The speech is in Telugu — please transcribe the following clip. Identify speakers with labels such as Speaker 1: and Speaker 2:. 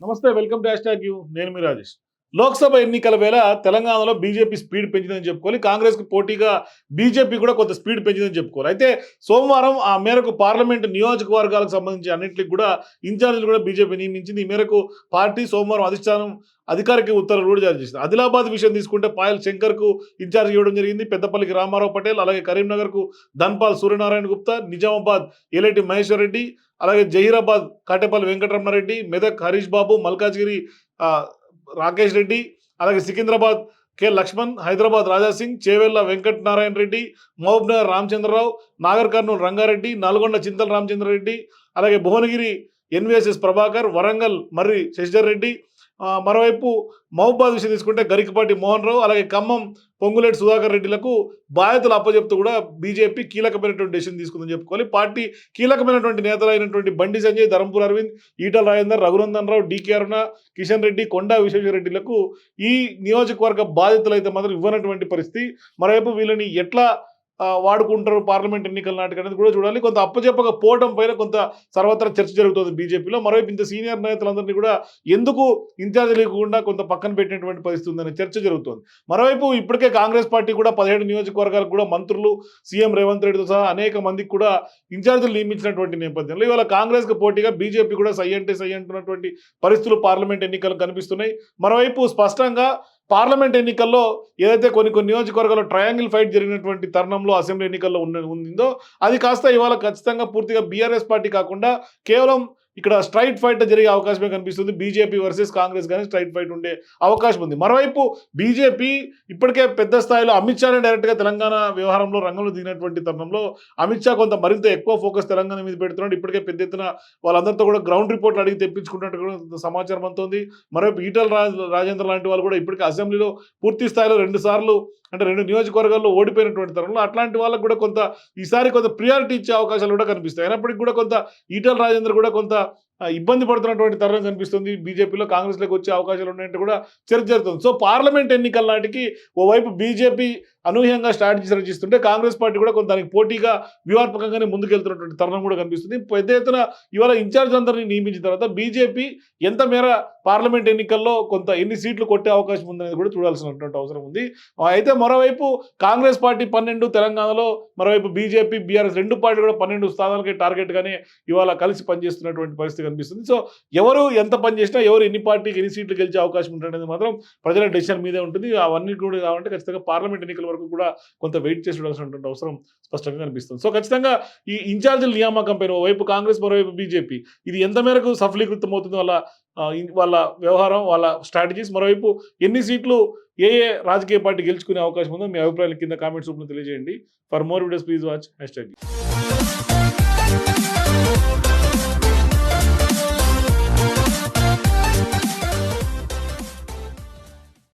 Speaker 1: నమస్తే వెల్కమ్ టు హ్యాష్ యూ. నేను మీ రాజేష్. లోక్సభ ఎన్నికల వేళ తెలంగాణలో బీజేపీ స్పీడ్ పెంచిందని చెప్పుకోవాలి. కాంగ్రెస్కి పోటీగా బీజేపీ కూడా కొంత స్పీడ్ పెంచిందని చెప్పుకోవాలి. అయితే సోమవారం ఆ మేరకు పార్లమెంట్ నియోజకవర్గాలకు సంబంధించి అన్నింటికి కూడా ఇన్ఛార్జీలు కూడా బీజేపీ నియమించింది. ఈ మేరకు పార్టీ సోమవారం అధిష్టానం అధికారిక ఉత్తర్వులు కూడా జారీ చేసింది. ఆదిలాబాద్ విషయం తీసుకుంటే పాయల్ శంకర్కు ఇన్ఛార్జ్ ఇవ్వడం జరిగింది. పెద్దపల్లికి రామారావు పటేల్ అలాగే కరీంనగర్కు ధన్పాల్ సూర్యనారాయణ గుప్తా నిజామాబాద్ ఎలటి మహేశ్వర్ రెడ్డి అలాగే జహీరాబాద్ కాటేపల్లి వెంకటరమణారెడ్డి మెదక్ హరీష్ బాబు మల్కాజ్గిరి రాకేష్ రెడ్డి అలాగే సికింద్రాబాద్ కె లక్ష్మణ్ హైదరాబాద్ రాజా సింగ్ చేవెళ్ళ వెంకట నారాయణ రెడ్డి మహబూబ్నగర్ రామచంద్రరావు నాగర్ కర్నూలు రంగారెడ్డి నల్గొండ చింతల రామచంద్రరెడ్డి అలాగే భువనగిరి ఎన్విఎస్ఎస్ ప్రభాకర్ వరంగల్ మర్రి శశిధర్ రెడ్డి మరోవైపు మహబూబాద్ విషయం తీసుకుంటే గరికపాటి మోహన్ రావు అలాగే ఖమ్మం పొంగులేటి సుధాకర్ రెడ్డిలకు బాధ్యతలు అప్పచెప్తూ కూడా బీజేపీ కీలకమైనటువంటి డెసిషన్ తీసుకుందని చెప్పుకోవాలి. పార్టీ కీలకమైనటువంటి నేతలు అయినటువంటి బండి సంజయ్ ధరంపూర్ అరవింద్ ఈటల రాజేందర్ రఘునందన్ రావు డికే అరుణ కిషన్ రెడ్డి కొండా విశ్వేశ్వరరెడ్డిలకు ఈ నియోజకవర్గ బాధ్యతలు అయితే మాత్రం ఇవ్వనటువంటి పరిస్థితి. మరోవైపు వీళ్ళని ఎట్లా వాడుకుంటారు పార్లమెంట్ ఎన్నికల నాటికి అనేది కూడా చూడాలి. కొంత అప్పచెప్పక పోవడం పైన కొంత సర్వత్రా చర్చ జరుగుతుంది బీజేపీలో. మరోవైపు ఇంత సీనియర్ నేతలందరినీ కూడా ఎందుకు ఇన్ఛార్జ్ లేకుండా కొంత పక్కన పెట్టినటువంటి పరిస్థితి ఉందనే చర్చ జరుగుతుంది. మరోవైపు ఇప్పటికే కాంగ్రెస్ పార్టీ కూడా పదిహేడు నియోజకవర్గాలకు కూడా మంత్రులు సీఎం రేవంత్ రెడ్డితో సహా అనేక మందికి కూడా ఇన్ఛార్జీలు నియమించినటువంటి నేపథ్యంలో ఇవాళ కాంగ్రెస్కి పోటీగా బీజేపీ కూడా సై అంటే సై అంటున్నటువంటి పరిస్థితులు పార్లమెంట్ ఎన్నికలు కనిపిస్తున్నాయి. మరోవైపు స్పష్టంగా పార్లమెంట్ ఎన్నికల్లో ఏదైతే కొన్ని కొన్ని నియోజకవర్గాల్లో ట్రయాంగిల్ ఫైట్ జరిగినటువంటి తరుణంలో అసెంబ్లీ ఎన్నికల్లో ఉన్న ఉందో అది కాస్త ఇవాళ ఖచ్చితంగా పూర్తిగా బీఆర్ఎస్ పార్టీ కాకుండా కేవలం ఇక్కడ స్ట్రైట్ ఫైట్ జరిగే అవకాశమే కనిపిస్తుంది. బీజేపీ వర్సెస్ కాంగ్రెస్ కానీ స్ట్రైట్ ఫైట్ ఉండే అవకాశం ఉంది. మరోవైపు బీజేపీ ఇప్పటికే పెద్ద స్థాయిలో అమిత్ షాని డైరెక్ట్గా తెలంగాణ వ్యవహారంలో రంగంలో దిగినటువంటి తరుణంలో అమిత్ షా కొంత మరింత ఎక్కువ ఫోకస్ తెలంగాణ మీద పెడుతున్నాడు. ఇప్పటికే పెద్ద ఎత్తున వాళ్ళందరితో కూడా గ్రౌండ్ రిపోర్ట్లు అడిగి తెప్పించుకున్నట్టు కూడా సమాచారం అంతోంది మరోవైపు ఈటల రాజ- రాజేంద్ర లాంటి వాళ్ళు కూడా ఇప్పటికే అసెంబ్లీలో పూర్తి స్థాయిలో రెండు సార్లు అంటే రెండు నియోజకవర్గాల్లో ఓడిపోయినటువంటి తరుణంలో అట్లాంటి వాళ్ళకు కూడా కొంత ఈసారి కొంత ప్రియారిటీ ఇచ్చే అవకాశాలు కూడా కనిపిస్తాయి. అయినప్పటికీ కూడా కొంత ఈటల రాజేంద్ర కూడా కొంత ఆ, ఇబ్బంది పడుతున్నటువంటి తరుణం కనిపిస్తుంది. బీజేపీలో కాంగ్రెస్లోకి వచ్చే అవకాశాలు ఉన్నాయంటే కూడా చర్చ జరుగుతుంది. సో పార్లమెంట్ ఎన్నికల నాటికి ఓవైపు బీజేపీ అనూహ్యంగా స్ట్రాటజీస్ రచిస్తుంటే కాంగ్రెస్ పార్టీ కూడా కొంత దానికి పోటీగా వ్యూహాత్మకంగానే ముందుకెళ్తున్నటువంటి తరుణం కూడా కనిపిస్తుంది. పెద్ద ఎత్తున ఇవాళ ఇన్ఛార్జ్ అందరినీ నియమించిన తర్వాత బీజేపీ ఎంత మేర పార్లమెంట్ ఎన్నికల్లో కొంత ఎన్ని సీట్లు కొట్టే అవకాశం ఉందనేది కూడా చూడాల్సినటువంటి అవసరం ఉంది. అయితే మరోవైపు కాంగ్రెస్ పార్టీ పన్నెండు తెలంగాణలో మరోవైపు బీజేపీ బీఆర్ఎస్ రెండు పార్టీలు కూడా పన్నెండు స్థానాలకి టార్గెట్గానే ఇవాళ కలిసి పనిచేస్తున్నటువంటి పరిస్థితి కనిపిస్తుంది. సో ఎవరు ఎంత పని చేసినా ఎవరు ఎన్ని పార్టీకి ఎన్ని సీట్లు గెలిచే అవకాశం ఉంటుందనేది మాత్రం ప్రజల డెసిషన్ మీదే ఉంటుంది. అవన్నీ కూడా కావాలంటే ఖచ్చితంగా పార్లమెంట్ ఎన్నికల వరకు కూడా కొంత వెయిట్ చేసి చూడాల్సినటువంటి అవసరం స్పష్టంగా కనిపిస్తుంది. సో ఖచ్చితంగా ఈ ఇన్ఛార్జీల నియామకం పైన ఓవైపు కాంగ్రెస్ మరోవైపు బీజేపీ. ఇది ఎంత మేరకు సఫలీకృతం అవుతుంది వాళ్ళ వాళ్ళ వ్యవహారం వాళ్ళ స్ట్రాటజీస్ మరోవైపు ఎన్ని సీట్లు ఏ ఏ రాజకీయ పార్టీ గెలుచుకునే అవకాశం ఉందో మీ అభిప్రాయాల కింద కామెంట్స్ రూపంలో తెలియజేయండి. For more videos please watch hash